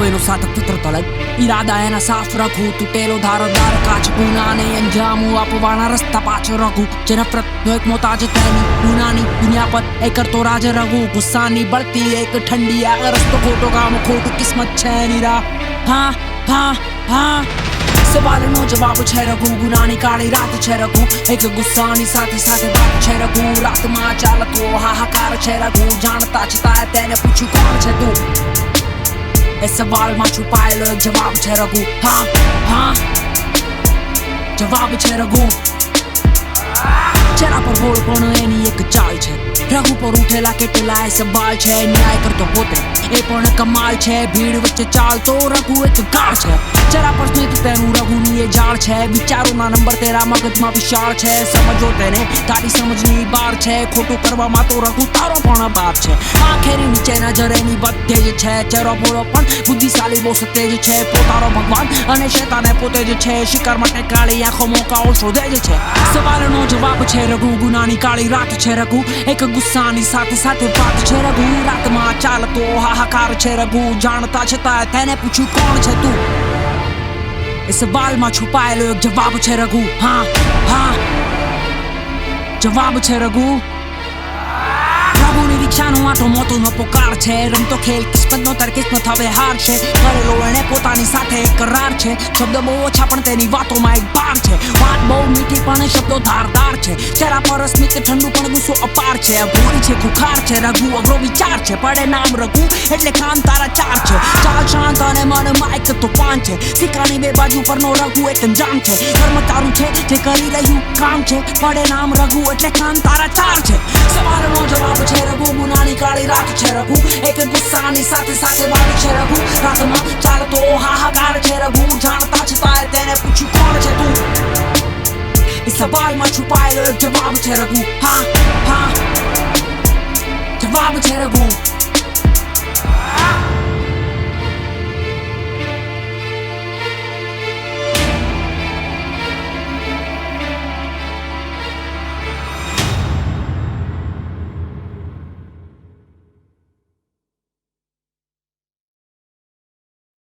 કોઈનો સાધક ફિતરત અલગ ઈરાદા એના સાફ રાખું તૂટેલો ધારદાર કાચ ગુનાને અંજામો આપવાના રસ્તા પાછો રાખું જેના નફરતનો એક મોતાજ તેની ગુનાની દુનિયા પર એ કરતો રાજ રહું ગુસ્સાની બળતી એક ઠંડી આ રસ્તો ખોટો કામ ખોટું કિસ્મત છે નીરા હા હા હા સવાલનો જવાબ છે રઘુ ગુનાની કાળી રાત છે રઘુ એક ગુસ્સાની સાથે સાથે વાત છે રઘુ રાતમાં ચાલતો હાહાકાર છે રઘુ જાણતા છતાં તેને પૂછ્યું કોણ છે તું E से बाल मां छुपाए लो जवाब Ha? Ha? हाँ हाँ जवाब छे रघु चेहरा पर बोल पण एनी एक चाय छे રઘુ પર ઉઠેલા કેટલાય સવાલ છે, ન્યાય કરતો પોતે. એ પણ કમાલ છે, ભીડ વચ્ચે ચાલતો રઘુ એક ગાળ છે. જરા પર સ્મિત તેનું રઘુનું એ જાળ છે. વિચારોના નંબર તેરા મગજમાં વિશાળ છે. સમજો તેને, તારી સમજની બાર છે. ખોટું કરવામાં તો રઘુ તારો પણ બાપ છે. આખેરી નીચે નજરેની બધે જ છે. ચરો બોલો પણ બુદ્ધિશાળી બહુ સત્ય છે. પોતાનો ભગવાન અને શેતાને પોતે જ છે. શિકાર માટે કાળી આંખો મોકાઓ શોધે જ છે. સવાલનો જવાબ છે રઘુ, ગુનાની કાળી રાત છે રઘુ. એક ગુસ્સાની સાથે સાથે વાત છે રઘુ રાતમાં ચાલતો હાહાકાર છે રઘુ જાણતા છતાં તેને પૂછ્યું, કોણ છે તું? એ સવાલમાં છુપાયેલો એક જવાબ છે રઘુ. હા હા. જવાબ છે રઘુ. રિક્ષાનો આટો મોતોનો પોકાર છે. રમતો ખેલ કિસ્મતનો તાર કિસ્મત હવે હાર છે. કરેલો એણે પોતાની સાથે એક કરાર છે. શબ્દ બહુ ઓછા, પણ તેની વાતોમાં એક બાર છે. પણ શબ્દો ધારદાર છે. ચહેરા પર સ્મિત ઠંડુ પણ ગુસ્સો અપાર છે. ભોળી છે ખુખાર છે, રઘુ અઘરો વિચાર છે. પડે નામ રઘુ એટલે કામ તારા ચાર છે. ચાલ શાંત અને મનમાં એક પાંચ છે. સિક્કાની બે બાજુ પરનો રઘુ એક અંજામ છે. કર્મ તારું છે, જે કરી રહ્યું કામ છે. પડે નામ રઘુ એટલે કામ તારા ચાર છે. સવાલનો જવાબ છે, રઘુ ગુનાની કાળી રાત છે, રઘુ. એક ગુસ્સાની સાથે સાથે વાત છે, રઘુ. રાતમાં ચાલતો હાહાકાર છે, રઘુ. જાણતા છતાં તેને પૂછ્યું છે તું સવાલમાં છુપાયેલો એક જવાબ છે રઘુ હા હા જવાબ છે રઘુ